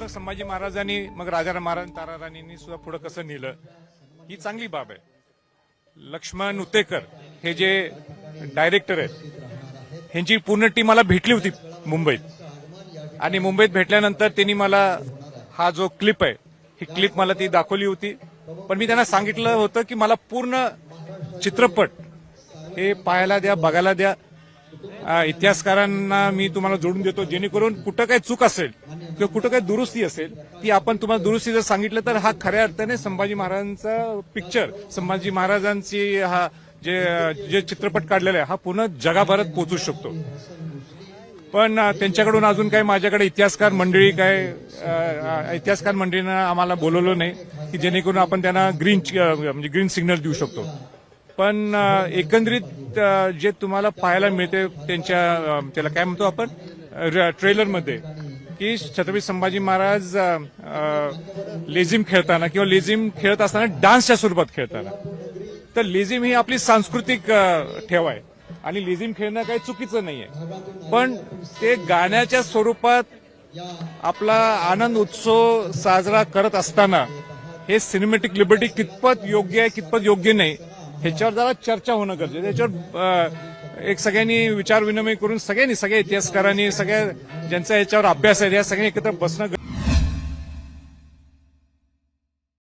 मग संभाजी महाराजांनी मग राजाराम महाराज ताराराणींनी सुद्धा पुढे कसं नेलं? ही चांगली बाब आहे. लक्ष्मण उतेकर हे जे डायरेक्टर आहेत ह्यांची पूर्ण टीम मला भेटली होती मुंबईत. आणि मुंबईत भेटल्यानंतर त्यांनी मला हा जो क्लिप आहे ही क्लिप मला ती दाखवली होती. पण मी त्यांना सांगितलं होतं की मला पूर्ण चित्रपट हे पाहायला द्या बघायला द्या. इतिहासकारांना मी तुम्हाला जोडून देतो जेणेकरून कुठं काही चूक असेल किंवा कुठं काही दुरुस्ती असेल ती आपण तुम्हाला दुरुस्ती जर सांगितलं तर हा खऱ्या अर्थाने संभाजी महाराजांचा पिक्चर संभाजी महाराजांची हा जे जे चित्रपट काढलेला आहे हा पूर्ण जगाभरात पोहोचू शकतो. पण त्यांच्याकडून अजून काही माझ्याकडे इतिहासकार मंडळी काय इतिहासकार मंडळीनं आम्हाला बोलवलं नाही की जेणेकरून आपण त्यांना ग्रीन म्हणजे ग्रीन सिग्नल देऊ शकतो. पण एकंदरीत जे तुम्हाला पाहायला मिळते त्यांच्या त्याला काय म्हणतो आपण ट्रेलरमध्ये की छत्रपती संभाजी महाराज लेझिम खेळताना किंवा लेझिम खेळत असताना डान्सच्या स्वरूपात खेळताना. तर लेझिम ही आपली सांस्कृतिक ठेव आहे. आणि लेझिम खेळणं काही चुकीचं नाही आहे पण ते गाण्याच्या स्वरूपात आपला आनंद उत्सव साजरा करत असताना हे सिनेमॅटिक लिबर्टी कितपत योग्य आहे कितपत योग्य नाही ह्याच्यावर जरा चर्चा होणं गरजेचं त्याच्यावर ह्याच्यावर अ, एक सगळ्यांनी विचार विनिमय करून सगळ्यांनी सगळ्या इतिहासकारांनी सगळ्या ज्यांचा ह्याच्यावर अभ्यास आहे या सगळ्यांनी एकत्र बसणं